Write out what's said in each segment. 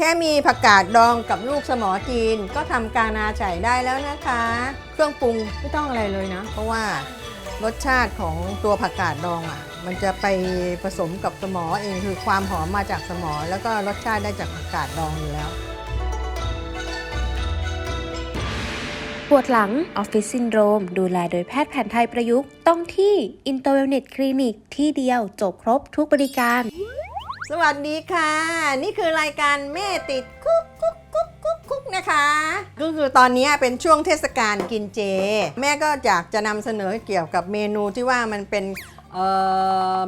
แค่มีผักกาดดองกับลูกสมอจีนก็ทำกานาไฉได้แล้วนะคะ เครื่องปรุงไม่ต้องอะไรเลยนะ เพราะว่ารสชาติของตัวผักกาดดองอะ มันจะไปผสมกับสมอเองคือความหอมมาจากสมอ แล้วก็รสชาติได้จากผักกาดดองอยู่แล้วปวดหลังออฟฟิศซินโดรม ดูแลโดยแพทย์แผนไทยประยุกต์ ต้องที่ i n t e r w e l n e t Clinic ที่เดียวจบครบทุกบริการ สวัสดีค่ะ นี่คือรายการแม่ติดคุกคุกคุกคุกคุกนะคะก็คือตอนนี้เป็นช่วงเทศกาลกินเจ แม่ก็อยากจะนำเสนอเกี่ยวกับเมนูที่ว่ามันเป็น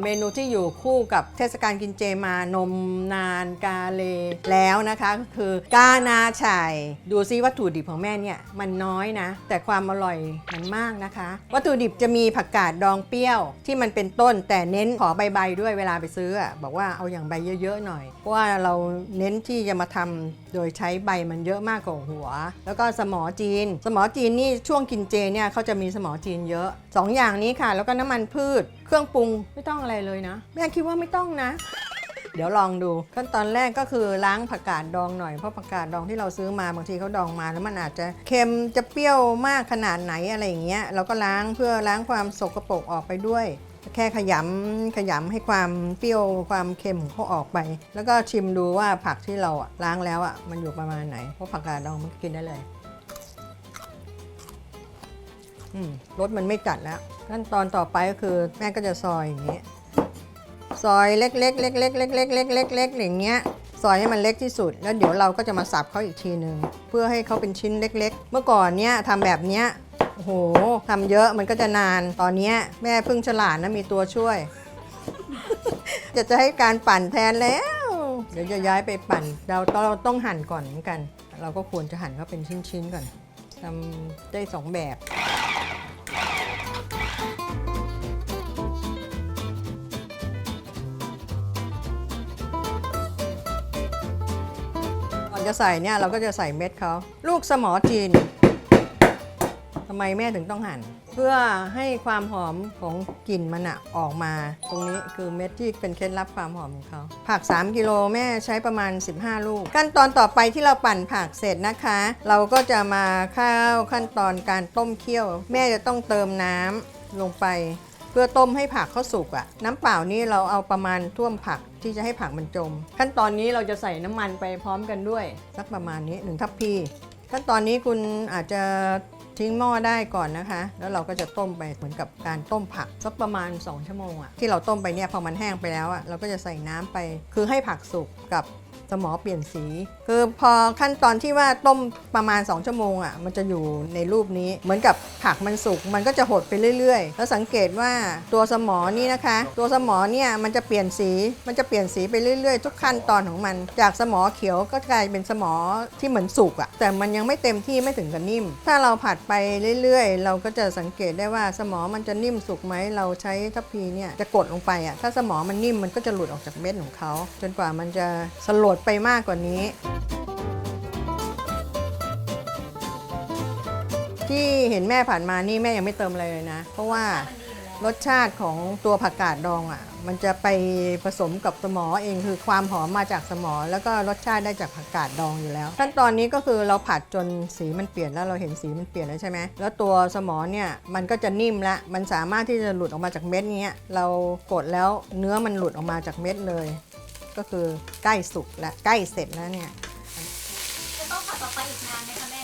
เมนูที่อยู่คู่กับเทศกาลกินเจมานมนานกาเลแล้วนะคะคือกานาไฉดูซิวัตถุดิบของแม่เนี่ยมันน้อยนะ แต่ความอร่อยมันมากนะคะ วัตถุดิบจะมีผักกาดดองเปรี้ยวที่มันเป็นต้น แต่เน้นขอใบๆด้วยเวลาไปซื้อ บอกว่าเอาอย่างใบเยอะๆหน่อย เพราะว่าเราเน้นที่จะมาทำโดยใช้ใบมันเยอะมากกว่าหัว แล้วก็สมอจีน สมอจีนนี่ช่วงกินเจเนี่ยเขาจะมีสมอจีนเยอะสองอย่างนี้ค่ะ แล้วก็น้ำมันพืช เครื่องปรุงไม่ต้องอะไรเลยนะ แม่คิดว่าไม่ต้องนะ เดี๋ยวลองดู ขั้นตอนแรกก็คือล้างผักกาดดองหน่อย เพราะผักกาดดองที่เราซื้อมาบางทีเขาดองมาแล้วมันอาจจะเค็มจะเปรี้ยวมากขนาดไหนอะไรอย่างเงี้ยเราก็ล้างเพื่อล้างความสกปรกออกไปด้วยแค่ขยำขยำให้ความเปรี้ยวความเค็มเขาออกไป แล้วก็ชิมดูว่าผักที่เราล้างแล้วอะมันอยู่ประมาณไหน เพราะผักกาดดองมันกินได้เลย อืมรสมันไม่จัดแล้ว ขั้นตอนต่อไปก็คือแม่ก็จะซอยอย่างนี้ ซอยเล็กๆเล็กๆเล็กๆเล็กๆเล็กๆเล็กๆอย่างเงี้ยซอยให้มันเล็กที่สุด แล้วเดี๋ยวเราก็จะมาสับเขาอีกทีหนึ่งเพื่อให้เขาเป็นชิ้นเล็ก ๆ เมื่อก่อนเนี้ยทำแบบเนี้ยโอ้โหทำเยอะมันก็จะนานตอนเนี้ยแม่เพิ่งฉลาดนะมีตัวช่วย จะจะให้การปั่นแทนแล้ว เดี๋ยวจะย้ายไปปั่นเราเราต้องหั่นก่อนเหมือนกัน เราก็ควรจะหั่นเขาเป็นชิ้นๆก่อนทำได้สองแบบ จะใส่เนี่ยเราก็จะใส่เม็ดเขาลูกสมอจีนทำไมแม่ถึงต้องหั่น เพื่อให้ความหอมของกลิ่นมันอะออกมา ตรงนี้คือเม็ดที่เป็นเคล็ดลับความหอมของเขาผัก 3 กิโลแม่ใช้ประมาณ 15 ลูก ขั้นตอนต่อไปที่เราปั่นผักเสร็จนะคะ เราก็จะมาเข้าขั้นตอนการต้มเคี่ยว แม่จะต้องเติมน้ำลงไป เพื่อต้มให้ผักเขาสุกอะน้ำเปล่านี่เราเอาประมาณท่วมผักที่จะให้ผักมันจม ขั้นตอนนี้เราจะใส่น้ำมันไปพร้อมกันด้วย สักประมาณนี้หนึ่งทัพพี ขั้นตอนนี้คุณอาจจะทิ้งหม้อได้ก่อนนะคะ แล้วเราก็จะต้มไปเหมือนกับการต้มผักสักประมาณ 2 ชั่วโมงอะที่เราต้มไปเนี่ยพอมันแห้งไปแล้วอะเราก็จะใส่น้ำไป คือให้ผักสุกกับสมอเปลี่ยนสี คือพอขั้นตอนที่ว่าต้มประมาณ 2 ชั่วโมงอะมันจะอยู่ในรูปนี้เหมือนกับผักมันสุก มันก็จะหดไปเรื่อยๆ แล้วสังเกตว่าตัวสมอนี่นะคะ ตัวสมอเนี่ยมันจะเปลี่ยนสีมันจะเปลี่ยนสีไปเรื่อยๆ ทุกขั้นตอนของมัน จากสมอเขียวก็กลายเป็นสมอที่เหมือนสุกอะแต่มันยังไม่เต็มที่ไม่ถึงกับนิ่ม ถ้าเราผัดไปเรื่อยๆ เราก็จะสังเกตได้ว่าสมอมันจะนิ่มสุกไหมเราใช้ทัพพีเนี่ยจะกดลงไปอะถ้าสมอมันนิ่มมันก็จะหลุดออกจากเม็ดของเขาจนกว่ามันจะสลดไปมากกว่านี้ ที่เห็นแม่ผ่านมานี่แม่ยังไม่เติมอะไรเลยนะ เพราะว่ารสชาติของตัวผักกาดดองอะ่ะ มันจะไปผสมกับสมอเองคือความหอมมาจากสมอ แล้วก็รสชาติได้จากผักกาดดองอยู่แล้ว ขั้นตอนนี้ก็คือเราผัดจนสีมันเปลี่ยนแล้วเราเห็นสีมันเปลี่ยนแล้วใช่ไหมแล้วตัวสมอเนี่ยมันก็จะนิ่มละมันสามารถที่จะหลุดออกมาจากเม็ดนี้เรากดแล้วเนื้อมันหลุดออกมาจากเม็ดเลย ก็คือใกล้สุกและใกล้เสร็จแล้วเนี่ยจะต้องผัดต่อไปอีกนานไหมคะแม่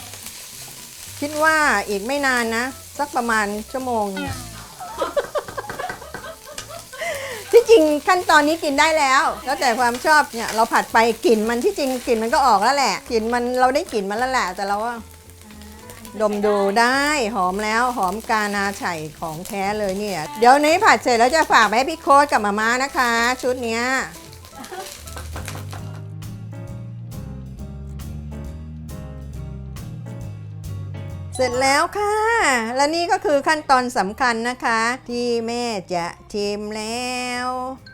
คิดว่าอีกไม่นานนะ สักประมาณชั่วโมงเนี่ยที่จริงขั้นตอนนี้กินได้แล้ว แล้วแต่ความชอบเนี่ยเราผัดไปกลิ่นมันที่จริงกลิ่นมันก็ออกแล้วแหละกลิ่นมันเราได้กลิ่นมันแล้วแหละแต่เราว่าดมดูได้หอมแล้วหอมกานาไฉ่ของแท้เลยเนี่ย เดี๋ยวนี้ผัดเสร็จแล้วจะฝากไปให้พี่โค้ดกับมาม่านะคะ ชุดเนี้ย เสร็จแล้วค่ะ และนี่ก็คือขั้นตอนสำคัญนะคะ ที่แม่จะชิมแล้ว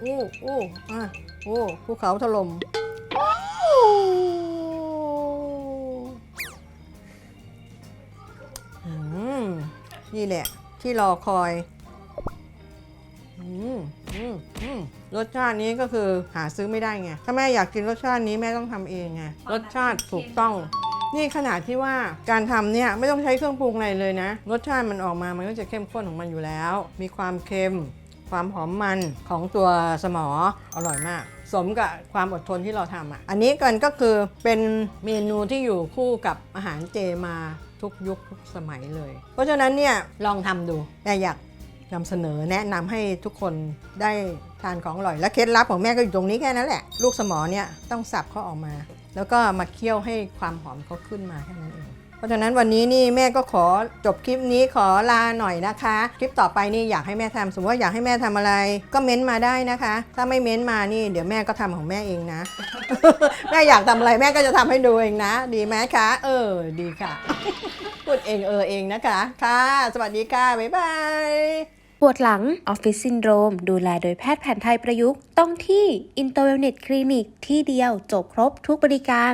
อู้อู้อะอู้ภูเขาถล่มอืนี่แหละ ที่รอคอยรสชาตินี้ก็คือหาซื้อไม่ได้ไง ถ้าแม่อยากกินรสชาตินี้แม่ต้องทำเองไง รสชาติถูกต้อง นี่ขนาดที่ว่าการทำเนี่ยไม่ต้องใช้เครื่องปรุงอะไรเลยนะ รสชาติมันออกมามันก็จะเข้มข้นของมันอยู่แล้ว มีความเค็ม ความหอมมันของตัวสมออร่อยมาก สมกับความอดทนที่เราทำอะ อันนี้กันก็คือเป็นเมนูที่อยู่คู่กับอาหารเจมาทุกยุคทุกสมัยเลย เพราะฉะนั้นเนี่ยลองทำดูแม่อยากนำเสนอแนะนำให้ทุกคนได้ทานของอร่อย และเคล็ดลับของแม่ก็อยู่ตรงนี้แค่นั้นแหละ ลูกสมอเนี่ยต้องสับเขาออกมา แล้วก็มาเคี่ยวให้ความหอมเขาขึ้นมาแค่นั้นเองเพราะฉะนั้นวันนี้นี่แม่ก็ขอจบคลิปนี้ขอลาหน่อยนะคะ คลิปต่อไปนี่อยากให้แม่ทำสมมติว่าอยากให้แม่ทำอะไร ก็เม้นต์มาได้นะคะ ถ้าไม่เม้นต์มานี่เดี๋ยวแม่ก็ทำของแม่เองนะ แม่อยากทำอะไรแม่ก็จะทำให้ดูเองนะ ดีไหมคะ เออ ดีค่ะพูดเองเออเองนะคะ ค่ะ สวัสดีค่ะบ๊ายบาย ปวดหลังออฟฟิศซินโดรม ดูแลโดยแพทย์แผนไทยประยุกต์ ต้องที่อินเตอร์เวลเน็ตคลินิกที่เดียวจบครบทุกบริการ